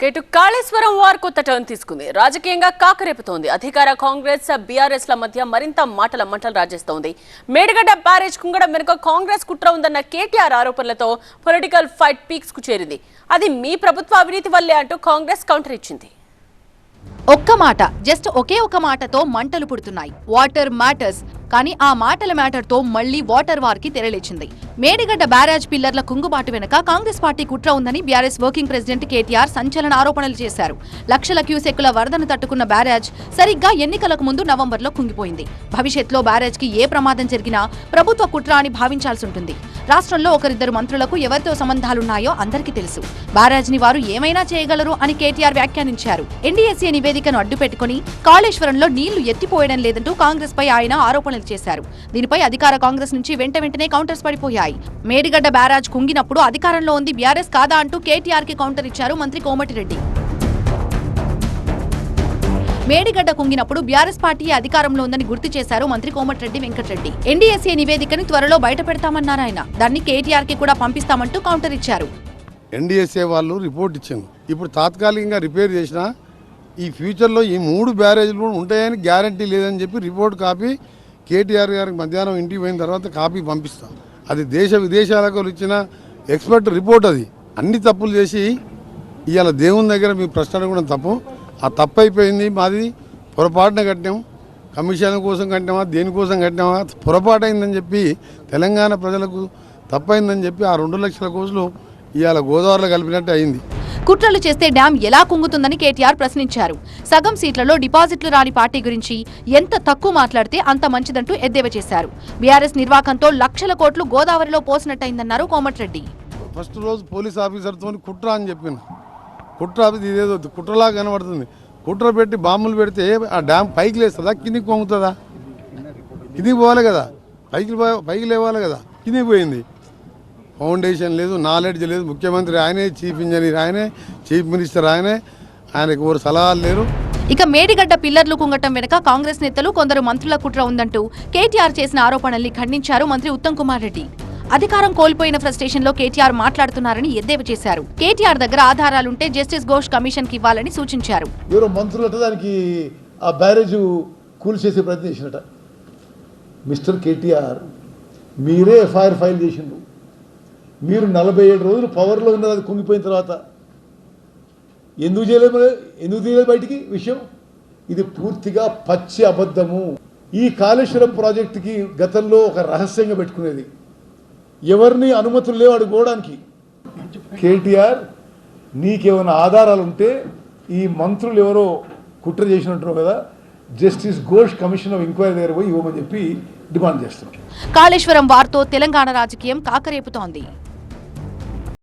కేటు Kaleshwaram war కొత్త turn తీసుకుంది. రాజకీయంగా కాకరేపుతోంది. అధికార కాంగ్రెస్ బీఆర్ఎస్ ల మధ్య మరింత మాటల మంటలు రాజేస్తోంది. మేడిగడ్డ బ్యారేజ్ కుంగడం వెనుక కాంగ్రెస్ కుట్ర ఉందన్న కేటీఆర్ ఆరోపణలతో పొలిటికల్ ఫైట్ పీక్స్కు చేరింది. అది మీ ప్రభుత్వ అవినీతి వల్లే అంటూ కాంగ్రెస్ కౌంటర్ ఇచ్చింది. ఒక్క మాట జస్ట్ ఒకే ఒక మాటతో మంటలు పుడుతున్నాయి. Water matters. కానీ ఆ మాటల మ్యాటర్తో మళ్ళీ వాటర్ వార్కి తెరలేచింది. మేడిగడ్డ బ్యారేజ్ పిల్లర్ల కుంగుబాటు వెనుక కాంగ్రెస్ పార్టీ కుట్ర ఉందని బీఆర్ఎస్ వర్కింగ్ ప్రెసిడెంట్ కేటీఆర్ సంచలన ఆరోపణలు చేశారు. లక్షల క్యూసెక్కుల వరదను తట్టుకున్న బ్యారేజ్ సరిగ్గా ఎన్నికలకు ముందు నవంబర్లో కుంగిపోయింది. భవిష్యత్తులో బ్యారేజ్కి ఏ ప్రమాదం జరిగినా ప్రభుత్వ కుట్ర అని భావించాల్సి ఉంటుంది రాష్ట్రంలో ఒకరిద్దరు మంత్రులకు ఎవరితో సంబంధాలున్నాయో అందరికీ తెలుసు. బ్యారేజ్ని వారు ఏమైనా చేయగలరు అని కేటీఆర్ వ్యాఖ్యానించారు. ఎన్డీఎస్ఏ నివేదికను అడ్డుపెట్టుకుని కాళేశ్వరంలో నీళ్ళు ఎత్తిపోయడం లేదంటూ కాంగ్రెస్ పై ఆయన ఆరోపణలు చేశారు. దీనిపై అధికార కాంగ్రెస్ నుంచి వెంట వెంటనే కౌంటర్స్ పడిపోయాయి. మేడిగడ్డ బ్యారాజ్ కుంగినప్పుడు అధికారంలో ఉంది బీఆర్ఎస్ కాదా అంటూ కేటీఆర్కి కౌంటర్ ఇచ్చారు మంత్రి కోమటిరెడ్డి. మేడిగడ్డ కుంగినప్పుడు బీఆర్ఎస్ పార్టీ అధికారంలో ఉందని గుర్తు చేశారు మంత్రి కోమటిరెడ్డి వెంకటరెడ్డి. ఎన్డీఎస్ఏ నివేదికని త్వరలో బయట పెడతామన్నారు ఆయన. దాన్ని కేటీఆర్కి కూడా పంపిస్తామంటూ కౌంటర్ ఇచ్చారు. ఎన్డీఎస్ఏ వాళ్ళు రిపోర్ట్ ఇచ్చింది ఇప్పుడు తాత్కాలికంగా రిపేర్ చేసిన ఈ ఫ్యూచర్లో ఈ మూడు బ్యారేజ్లు ఉంటాయని గ్యారంటీ లేదని చెప్పి రిపోర్ట్ కాపీ కేటీఆర్ గారికి మధ్యాహ్నం ఇంటికి పోయిన తర్వాత కాపీ పంపిస్తాం. అది దేశ విదేశాలకు ఇచ్చిన ఎక్స్పర్ట్ రిపోర్ట్ అది. అన్ని తప్పులు చేసి ఇవాళ దేవుని దగ్గర మీ ప్రశ్న అడగడం తప్పు. ఆ తప్పు అయిపోయింది మాది. పొరపాటున కట్టినాం. కమిషన్ కోసం కట్టినామా? దేనికోసం కట్టినామా? పొరపాటైందని చెప్పి తెలంగాణ ప్రజలకు తప్పైందని చెప్పి ఆ రెండు లక్షల కోసులు ఇవాళ గోదావరిలో కలిపినట్టు అయింది. కుట్రలు చేస్తే డ్యాం ఎలా కుంగుతుందని కేటీఆర్ ప్రశ్నించారు. సగం సీట్లలో డిపాజిట్లు రాని పార్టీ గురించి ఎంత తక్కువ మాట్లాడితే అంత మంచిదంటూ ఎద్దేవా చేశారు. బీఆర్ఎస్ నిర్వాకంతో లక్షల కోట్లు గోదావరిలో పోసినట్టయిందన్నారు కోమటిరెడ్డి. ఫస్ట్ రోజు పోలీస్ ఆఫీసర్తో కుట్ర అని చెప్పిన. కుట్ర ఇదేదో కుట్రలా కనబడుతుంది. కుట్ర పెట్టి బాంబులు పెడితే ఆ డ్యామ్ పైకి లేస్తుందా? కిందికి పొంగుతుందా? కిందికి పోవాలి కదా. పైకి పైకి లేవాలి కదా. కిందికి పోయింది. ఫౌండేషన్ లేదు నాలెడ్జ్ లేదు. ముఖ్యమంత్రి ఆయనే చీఫ్ ఇంజనీర్ ఆయనే చీఫ్ మినిస్టర్ ఆయనే. ఆయనకు ఎవరు సలహాలు లేరు. ఇక మేడిగడ్డ పిల్లర్లు కుంగటం వెనుక కాంగ్రెస్ నేతలు కొందరు మంత్రుల కుట్ర ఉందంటూ కేటీఆర్ చేసిన ఆరోపణల్ని ఖండించారు మంత్రి ఉత్తమ్ కుమార్ రెడ్డి. అధికారం కోల్పోయిన ఫ్రస్ట్రేషన్లో కేటీఆర్ మాట్లాడుతున్నారని ఎద్దేవా చేశారు. కేటీఆర్ దగ్గర ఆధారాలుంటే జస్టిస్ ఘోష్ కమిషన్కి ఇవ్వాలని సూచించారు. ఎవరో మంత్రులట దానికి ఆ బ్యారేజ్ కూల్ చేసే ప్రయత్నం చేసినట. మిస్టర్ కేటీఆర్ మీరే ఎఫ్ఐఆర్ ఫైల్ చేసిండ్రు. మీరు నలభై ఏడు రోజులు పవర్లో ఉన్నారు అది కుంగిపోయిన తర్వాత. ఎందుకు చేయలేదు ఎందుకు తీయలేదు బయటికి? విషయం? ఇది పూర్తిగా పచ్చి అబద్ధము. ఈ కాళేశ్వరం ప్రాజెక్టుకి గతంలో ఒక రహస్యంగా పెట్టుకునేది. ఎవరిని అనుమతులు లేవు అడుగుకోవడానికి. కేటీఆర్ నీకేమైనా ఆధారాలు ఉంటే ఈ మంత్రులు ఎవరో కుట్ర చేసినట్టున్నారు కదా justice Ghosh commission of enquiry దగ్గర పోయి ఇవ్వమని చెప్పి డిమాండ్ చేస్తున్నాం. కాళేశ్వరం వార్తో తెలంగాణ రాజకీయం కాకరేపుతోంది.